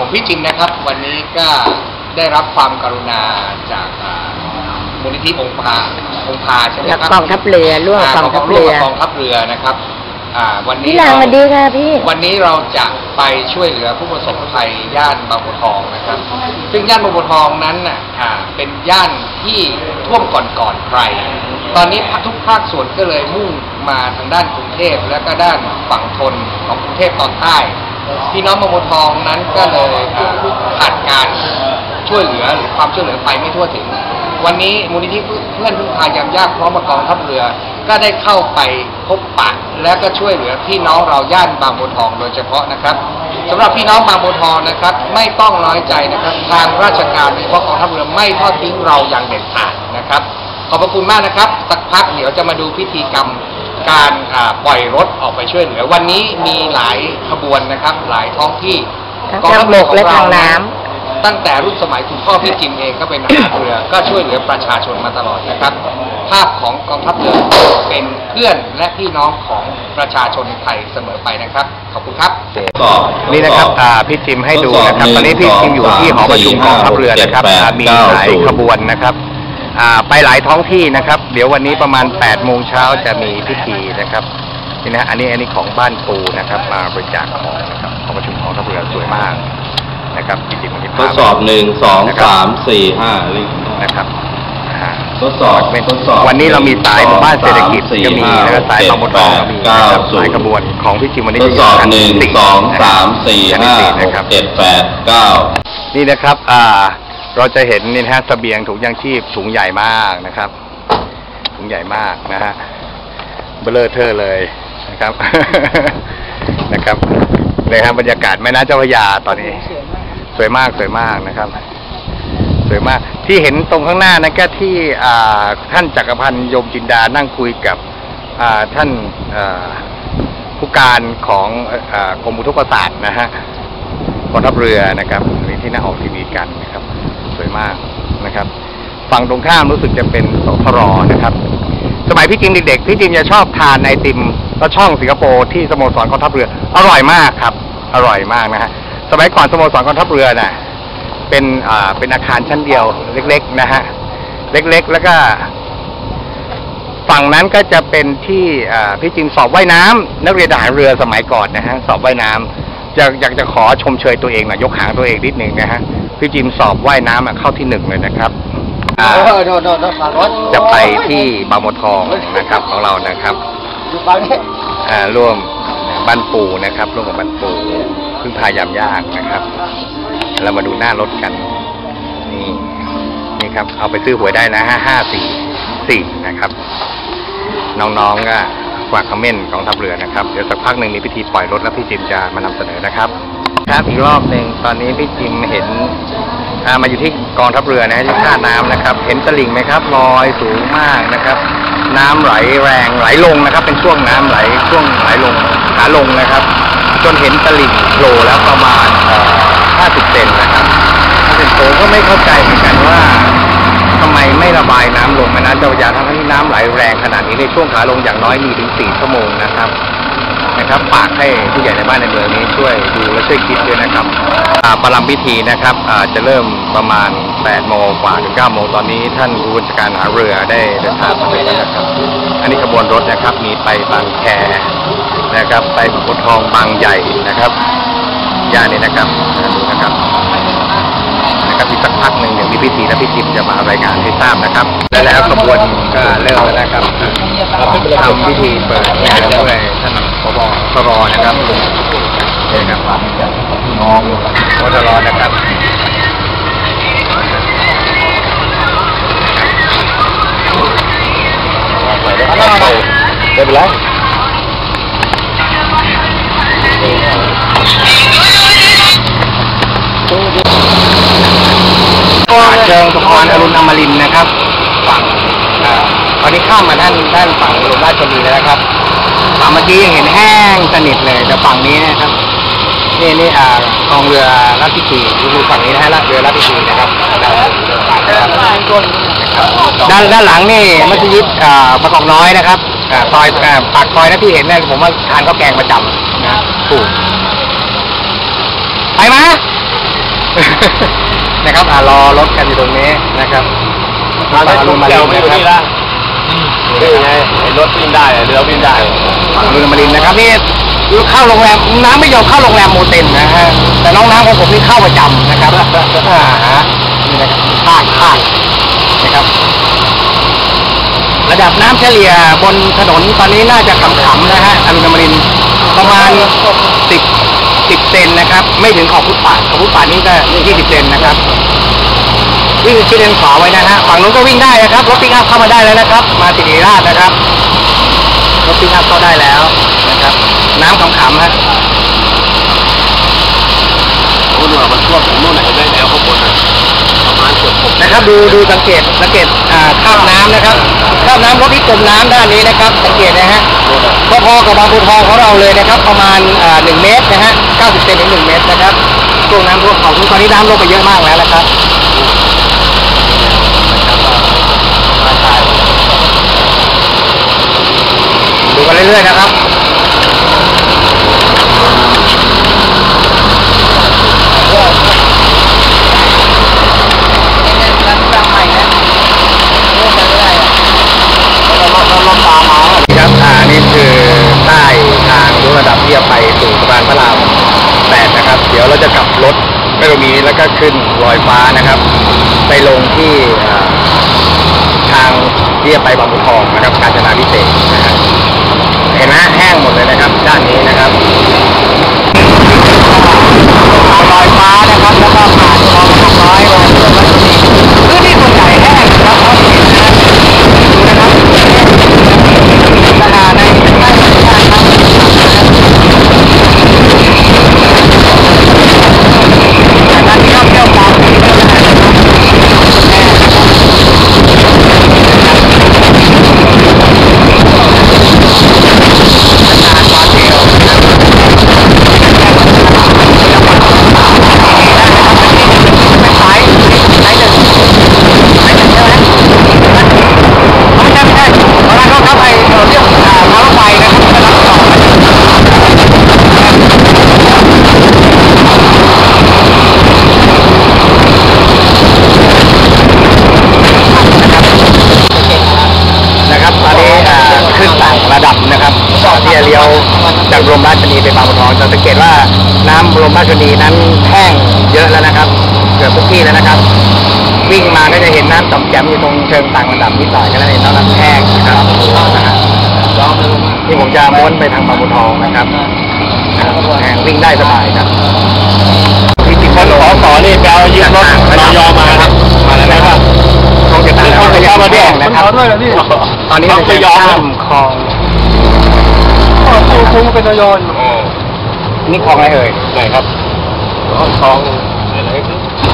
ผมพี่จิมนะครับ วันนี้ก็ได้รับความกรุณาจากอ่ามูลนิธิองค์พาองค์พาใช่ไหมจากครับกองทัพเรือร่วมอ่ากองทัพร่วเรืมอกับกองทัพเรือนะครับอ่าวันนี้พี่ลางเรสวัสดีค่ะพี่ วันนี้เราจะไปช่วยเหลือผู้ประสบภัยย่านบางบัวทองนะครับ ซึ่งย่านบางบัวทองนั้นน่ะอ่าเป็นย่านที่ท่วมก่อนก่อนๆใคร ตอนนี้ทุกภาคส่วนก็เลยมุ่งมาทางด้านกรุงเทพและก็ด้านฝั่งทนของกรุงเทพตอนใต้ พี่น้องบางบัวทองนั้นก็เลยอ่าขาดการช่วยเหลือหรือความช่วยเหลือไปไม่ทั่วถึง วันนี้มูลนิธิเพื่อนพึ่งพายามยากพร้อมกับกองทัพเรือ ก็ได้เข้าไปพบปะและก็ช่วยเหลือพี่น้องเราย่านบางบัวทองโดยเฉพาะนะครับสำหรับพี่น้องบางบัวทองนะครับ ไม่ต้องน้อยใจนะครับ ทางราชการโดยเฉพาะกองทัพเรือไม่ทอดทิ้งเราอย่างเด็ดขาดนะครับ ขอบพระคุณมากนะครับ สักพักเดี๋ยวจะมาดูพิธีกรรม การอ่าปล่อยรถออกไปช่วยเหลือวันนี้มีหลายขบวนนะครับ หลายท้องที่ทั้งกองทัพเรือทางบกและของเราทางน้ำตั้งแต่รุ่นสมัยคุณพ่อพี่จิมเองก็เป็นทหารเรือก็ช่วยเหลือประชาชนมาตลอดนะครับ ภาพของกองทัพเรือเป็นเพื่อนและพี่น้องของประชาชนไทยเสมอไปนะครับขอบคุณครับสอบนี่นะครับทดสออ่าพี่จิมให้ดูทดสอบนะครับหนึ่งตอนนี้พี่จิมอยู่ที่หอประชุมสกอองงทัพเรือนะครับเจ็ดแปดอ่ามีเก้าหลายศูนย์ขบวนนะครับอ่า ไปหลายท้องที่นะครับ เดี๋ยววันนี้ประมาณ8โมงเช้าจะมีพิธีนะครับนี่นะอันนี้อันนี้ของบ้านปูนะครับ มาบริจาคของนะครับหอประชุมกองทัพเรือสวยมากนะครับพี่จิมวันนี้ทพาดสอบหนึ่งสองนะครับสามสี่ห้าลิงนะครับอ่าทดสอบทดสอบวันนี้เรามีสายหมู่บ้านเศรษฐกิจสองก็มีสามนะครับสายสี่บางบัวทองก็มีเก้านะครับศูนย์สายขบวนของพี่จิมวันนี้ทดสอบจะหนึ่งยู่สองนะสามสี่ชั้นห้าสี่หนะกครับเจ็ดแปดเก้านี่นะครับ อ่า เราจะเห็นนี่นะฮะสเสบียงถุงยางชีพถุงใหญ่มากนะครับ ถุงใหญ่มากนะฮะเบลอเทอร์เลยนะครับ นะครับเลยครับบรรยากาศแม่น้ำเจ้าพระยาตอนนี้ สวยมากสวยมากนะครับ สวยมากที่เห็นตรงข้างหน้านั่นก็ที่อ่าท่านจักรพันธ์ยมจินดานั่งคุยกับอ่าท่านอผู้การของอกรมอุทกศาสตร์นะฮะกองทัพเรือนะครับนี่ที่หน้าออกทีวีกันนะครับ มากนะครับฝั่งตรงข้ามรู้สึกจะเป็นสทรนะครับ สมัยพี่จิมเด็กๆพี่จิมจะชอบทานไอติมก็ช่องสิงคโปร์ที่สโมสรกองทัพเรือ อร่อยมากครับ อร่อยมากนะฮะสมัยก่อนสโมสรกองทัพเรือน่ะเป็นอ่าเป็นอาคารชั้นเดียวเล็ก ๆ นะฮะเล็กๆ แล้วก็ ฝั่งนั้นก็จะเป็นที่พี่จิมสอบว่ายน้ำนักเรียนทหารเรือสมัยก่อนนะฮะสอบว่ายน้ำอยากอยากจะขอชมเชยตัวเองหน่อยยกหางตัวเองนิดหนึ่งนะฮะ พี่จิมสอบว่ายน้ำอะเข้าที่หนึ่งเลยนะครับอ่าจะไปที่บางบัวทองนะครับของเรานะครับอ่าร่วมบ้านปูนะครับ ร่วมกับบ้านปูพึ่งพายามยากนะครับ เรามาดูหน้ารถกัน นี่นี่ครับ เอาไปซื้อหวยได้นะห้าห้าสี่สี่นะครับ น้องๆก็ฝากคอมเมนต์กองทัพเรือนะครับ เดี๋ยวสักพักหนึ่งมีพิธีปล่อยรถแล้วพี่จิมจะมานำเสนอนะครับ ครับอีกรอบหนึ่งตอนนี้พี่จิมเห็นอ่ามาอยู่ที่กองทัพเรือนะที่ท่าน้ำนะครับ เห็นตลิ่งไหมครับลอยสูงมากนะครับ น้ำไหลแรงไหลลงนะครับ เป็นช่วงน้ำไหลช่วงไหลลงขาลงนะครับ จนเห็นตลิ่งโผล่แล้วประมาณ50เซนนะครับ50ผมก็ไม่เข้าใจเหมือนกันว่าทำไมไม่ระบายน้ำลงแม่น้ำเจ้าพระยาทั้งที่น้ำไหลแรงขนาดนี้ในช่วงขาลงอย่างน้อยมีถึง4ชั่วโมงนะครับ นะครับฝากให้ผู้ใหญ่ในบ้านในเมืองนี้ช่วยดูและช่วยคิดด้วยนะครับประลำพิธีนะครับจะเริ่มประมาณ 8 โมงกว่าถึง 9 โมงตอนนี้ท่านผู้บัญชาการหาเรือได้เดินทางมาถึงแล้วนะครับ อันนี้ขบวนรถนะครับมีไปบางแคนะครับ ไปขุนทองบางใหญ่นะครับย่านนี้นะครับอ่าดูนะครับ นะครับอีกสัก พักหนึ่งเดี๋ยวมีพิธีและพี่จิมจะมารายงานให้ทราบนะครับ และแล้วขบวนก็เริ่มแล้วนะครับทำพิธีเปิดงานด้วยท่านผบตรนะครับนี่นะครับน้องผบตรนะครับไม่เป็น ไรเชิงสะพานอรุณอมรินนะครับ ฝั่งตอนนี้ข้ามมาด้านด้านฝั่งอุบลราชธานีแล้วนะครับฝั่งเมื่อกี้ยังเห็นแห้งสนิทเลยแต่ฝั่งนี้นะครับนี่นี่อ่ากองเรือราชพิธีคือฝั่งนี้นะฮะเรือราชพิธีนะครับด้านด้านหลังนี่มัสยิดอ่าประกอบน้อยนะครับอ่าซอยอ่าปากซอยนะที่เห็นเนี่ยผมว่าทานข้าวแกงประจำนะถูกไปไหม นะครับอ่ารอรถกันอยู่ตรงนี้นะครับเอาได้ชุดแก้วไม่อยู่นี่ละนี่ไงไอ้รถวิ่งได้เรือวิ่งได้ฝั่งลุนมารินนะครับนี่เข้าโรงแรมน้ำไม่ยอมเข้าโรงแรมโมเต็นนะฮะแต่น้องน้ำของผมนี่เข้าประจำนะครับอ่าฮะนี่นะครับภาคภาคนะครับ ระดับน้ำเฉลี่ยบนถนนตอนนี้น่าจะขำๆนะฮะอรุณอมรินทร์ประมาณสิบ สิบเซนนะครับ ไม่ถึงขอบฟุตปาดขอบฟุตปาดนี่ก็ยี่สิบเซนนะครับ วิ่งที่เลนขวาไว้นะฮะ ฝั่งนู้นก็วิ่งได้นะครับ รถปิกอัพเข้ามาได้แล้วนะครับ มาสิริราชนะครับ รถปิกอัพเข้าได้แล้วนะครับ น้ำขำๆฮะโอ้โหมันท่วมถึงนู่นไหนได้แล้วข้างบนนะ มาณเกือบหกนะครับ ดูดูสังเกตสังเกตอ่าคราบน้ำนะครับคราบน้ำรถที่จมน้ำด้านนี้นะครับ สังเกตนะฮะก็พอกับบางบัวทองของเราเลยนะครับ ประมาณอ่าหนึ่งเมตรนะฮะ90เซนถึง1เมตรนะครับช่วงน้ำท่วมเขาทุกตอนนี้น้ำลงไปเยอะมากแล้วนะครับดูกันเรื่อยๆนะครับอ่านี่คือใต้ทางยกระดับที่จะไปสู่สะพานพระรามแปดนะครับ เดี๋ยวเราจะกลับรถไป ตรงนี้แล้วก็ขึ้นลอยฟ้านะครับ ไปลงที่ทางเทียบไปบางบุทองนะครับ กาญจนาพิเศษนะฮะเห็นไหมแห้งหมดเลยนะครับ ด้านนี้นะครับลอยฟ้านะครับแล้วก็ผ่านคลองสองร้อยมาเพื่อมาที่พื้นที่ส่วนใหญ่แห้งนะครับเพราะเห็นนะดูนะครับ สถาในใต้สะพานครับจากนั้นที่ท่องเที่ยวตามที่เดินทางนะครับสถานวาเทลนะครับเป็นสายสายหนึ่งสายหนึ่งใช่ไหม ไม่ใช่ไม่ใช่ขอโทษครับไอ้เอ่อเรื่องอ่ารางรถไฟนะครับไปรับต่อนะครับนะครับตอนนี้อ่าขึ้นต่างระดับนะครับที่จะเลี้ยวจากรมราชชนีไปบางบัวทองจะสังเกตว่าน้ำรมราชชนีนั้นแห้งเยอะแล้วนะครับ เกือบทุกที่แล้วนะครับ วิ่ง มาก็จะเห็นน้ำต่ำแจ่มอยู่ตรงเชิงต่างระดับนิดหน่อยก็เลยเห็นน้ำแห้งนะครับนะฮะที่ผมจะม้วนไปทางบางบัวทองนะครับแห้งวิ่งได้สบายครับที่ติดคนขอสอนี่ไปเอายึดรถนอยอมาครับมาแล้วนะครับคงจะตามแล้วเข้ามาด้วยนะครับตอนนี้เราจะข้ามคลองคงเป็นนายอนนี่คลองอะไรเอ่ยไหนครับคลองอะไร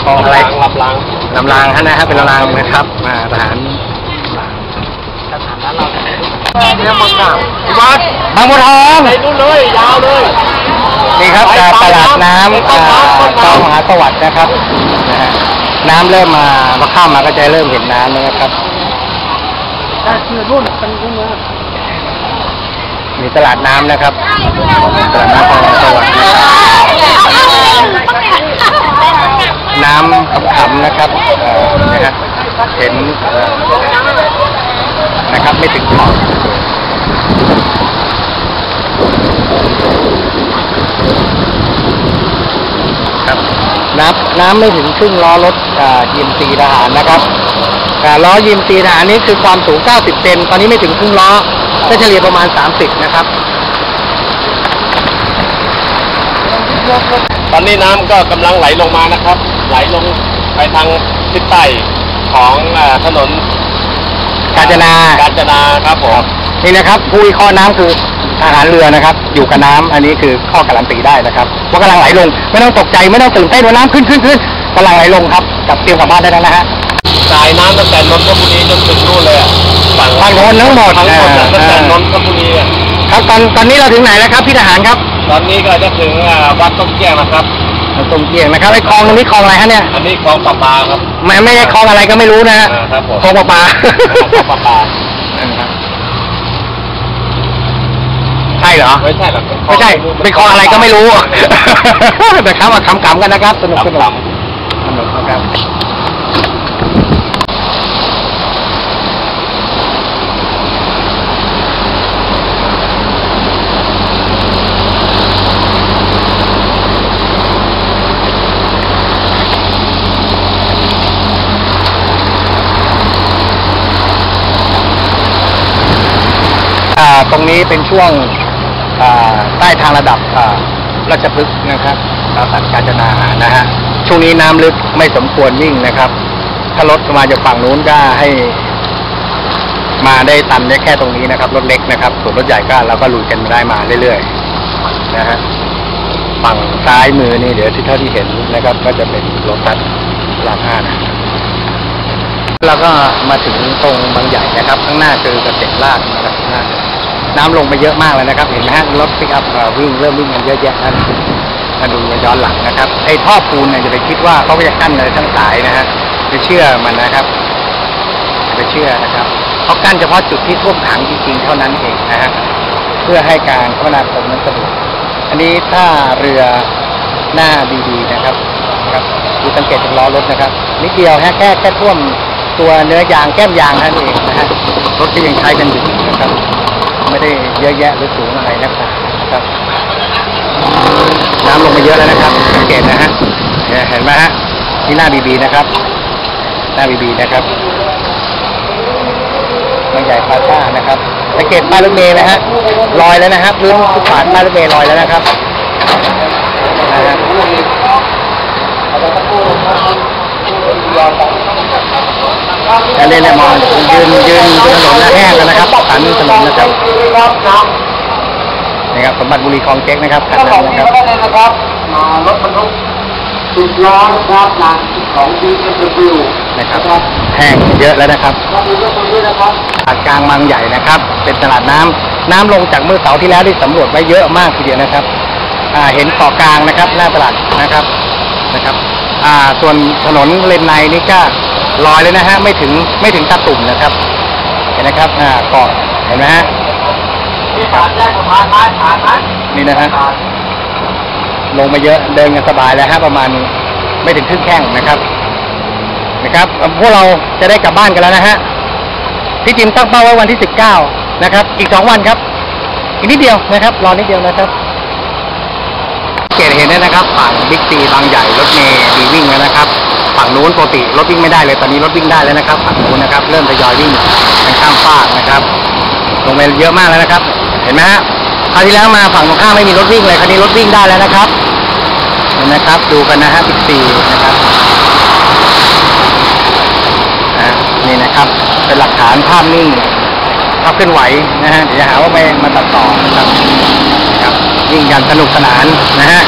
คือคลองอะไรรับล้างลำรางฮะนะฮะเป็นลำรางนะครับมาทหารเนี่ยมากราบวัดบางบัวทองไปนู่นเลยยาวเลยนี่ครับไปตไปลาดน้ำไปอ่าไปไปคลองมหาสวัสดิ์นะครับนะฮะน้ำเริ่มมาพอข้ามมาก็จะเริ่มเห็นน้ำแล้วนะครับคือนู่นเป็นนู่นเลยมีตลาดน้ำนะครับ ตลาดน้ำคลองมหาสวัสดิ์น้ น้ำขำๆนะครับนะฮะเห็นนะครับไม่ถึงขอบครับน้ำน้ำไม่ถึงครึ่งล้อรถยิมซีทหารนะครับล้อยิมซีทหารนี้คือความสูง 90 เซนตอนนี้ไม่ถึงครึ่งล้อก็เฉลี่ยประมาณ 30 นะครับ ตอนนี้น้ำก็กำลังไหลลงมานะครับ ไหลลงไปทางทิศใต้ของเอ่อถนนกาญจนากาญจนาครับผมนี่นะครับผู้วิเคราะห์น้ำคือทหารเรือนะครับ อยู่กับน้ำอันนี้คือข้อการันตีได้นะครับว่ากำลังไหลลง ไม่ต้องตกใจไม่ต้องตื่นเต้นว่าน้ำขึ้นขึ้นขึ้นกำลังไหลลงครับกลับเตรียมกลับบ้านได้แล้วนะฮะสายน้ำตั้งแต่นนทบุรีจนถึงนู่นเลยอะฝั่งฝั่งโน้นทั้งหมดทั้งหมดอะอ่าตั้งแต่นนทบุรีอะครับตอนตอนนี้เราถึงไหนแล้วครับพี่ทหารครับ ตอนนี้ก็จะถึงอ่าวัดต้นเกี้ยงนะครับ ตรงเกียงนะครับไอ้คลองตรงนี้คลองอะไรฮะเนี่ยอันนี้คลองประปาครับ ไม่ไม่ใช่คลองอะไรก็ไม่รู้นะฮะอ่าครับผม คลองประปาคลองประปาใช่เหรอ ไม่ใช่หรอกไม่ใช่ เป็นคลองอะไรก็ไม่รู้ นะครับมาขำๆกันนะครับ สนุกสนุกคนุกนะครับ อ่า ตรงนี้เป็นช่วงใต้ทางระดับราชพฤกษ์นะครับปราสาทกาญจนานะฮะช่วงนี้น้ำลึกไม่สมควรวิ่งนะครับ ถ้ารถมาจากฝั่งนู้นก็ให้ มาได้ตันได้แค่ตรงนี้นะครับ รถเล็กนะครับ ส่วนรถใหญ่ก็เราก็ลุยกันมาได้มาเรื่อยๆนะฮะฝั่งซ้ายมือนี่เดี๋ยวที่เท่าที่เห็นนะครับ ก็จะเป็นรถตัดรามห้านะเราก็มาถึงตรงบางใหญ่นะครับ ข้างหน้าคือเกษตรราชนะครับข้างห น้าน้ำลงไปเยอะมากเลยนะครับ เห็นไหมฮะรถปิกอัพวิ่งเริ่มวิ่งกันเยอะแยะนั่นมาดูย้อนหลังนะครับไอ้ท่อปูนเนี่ยจะไปคิดว่าเขาจะกั้นอะไรทั้งสายนะฮะไปเชื่อมันนะครับไปเชื่อนะครับเขากั้นเฉพาะจุดที่ท่วมขังจริงๆเท่านั้นเองนะฮะเพื่อให้การคมนาคมนั้นสะดวกอันนี้ถ้าเรือหน้าดีๆนะครับครับดูสังเกตจากล้อรถนะครับนิดเดียวฮะแค่แค่ท่วมตัวเนื้อยางแก้มยางนั่นเองนะฮะรถที่ยังใช้กันอยู่นะครับ ไม่ได้เยอะแยะหรือสูงอะไรนะครับนะครับ น้ำลงมาเยอะแล้วนะครับสังเกตนะฮะเห็นไหมฮะที่หน้าบีบีนะครับ หน้าบีบีนะครับบางใหญ่พลาซ่านะครับสังเกตป้ายรถเมล์นะฮะลอยแล้วนะครับพื้นฟุตบาทป้ายรถเมล์ลอยแล้วนะครับนะฮะ ล้วเล่นเลมองยืนยืนบนถนนนะแห้งแล้วนะครับสันถนนนะครับนี่ครับสมบัติบุรีคลองเจ๊กนะครับคันนั้นนะครับนะครับรถบรรทุกสิบล้อนะครับหนักของดีเอ็มดับนะครับแห้งเยอะแล้วนะครับตลาดกลางบางใหญ่นะครับ เป็นตลาดน้ำน้ำลงจากเมื่อเสาร์ที่แล้วที่สำรวจไว้เยอะมากทีเดียวนะครับอ่าเห็นเกากลางนะครับ หน้าตลาดนะครับนะครับอ่าส่วนถนนเลนในนี่ก็ ลอยเลยนะฮะไม่ถึงไม่ถึงตาตุ่มนะครับ เห็นนะครับอ่าเกาะเห็นไหมฮะที่ผ่านแยกสะพานไม้ผ่านไหมนี่นะฮะลงมาเยอะเดินกันสบายแล้วฮะประมาณไม่ถึงครึ่งแข้งนะครับ นะครับ พวกเราจะได้กลับบ้านกันแล้วนะฮะพี่จิมตั้งเป้าไว้วันที่สิบเก้านะครับ อีกสองวันครับ อีกนิดเดียวนะครับ รอนิดเดียวนะครับเกตเห็นเนี่ยนะครับฝั่งบิ๊กซีบางใหญ่รถเมย์ดีวิ่งแล้วนะครับ ฝั่งนู้นปกติรถวิ่งไม่ได้เลยตอนนี้รถวิ่งได้แล้วนะครับฝั่งนู้นนะครับ เริ่มทยอยวิ่งกันข้ามฟากนะครับลงไปเยอะมากแล้วนะครับ เห็นไหมฮะคราวที่แล้วมาฝั่งตรงข้ามไม่มีรถวิ่งเลยคราวนี้รถวิ่งได้แล้วนะครับเห็นไหมครับ ดูกันนะฮะบิ๊กซีนะครับอะนี่นะครับ เป็นหลักฐานภาพนิ่งภาพเคลื่อนไหวนะฮะเดี๋ยวหาว่าไปมาตัดต่อนะครับครับวิ่งกันสนุกสนานนะฮะ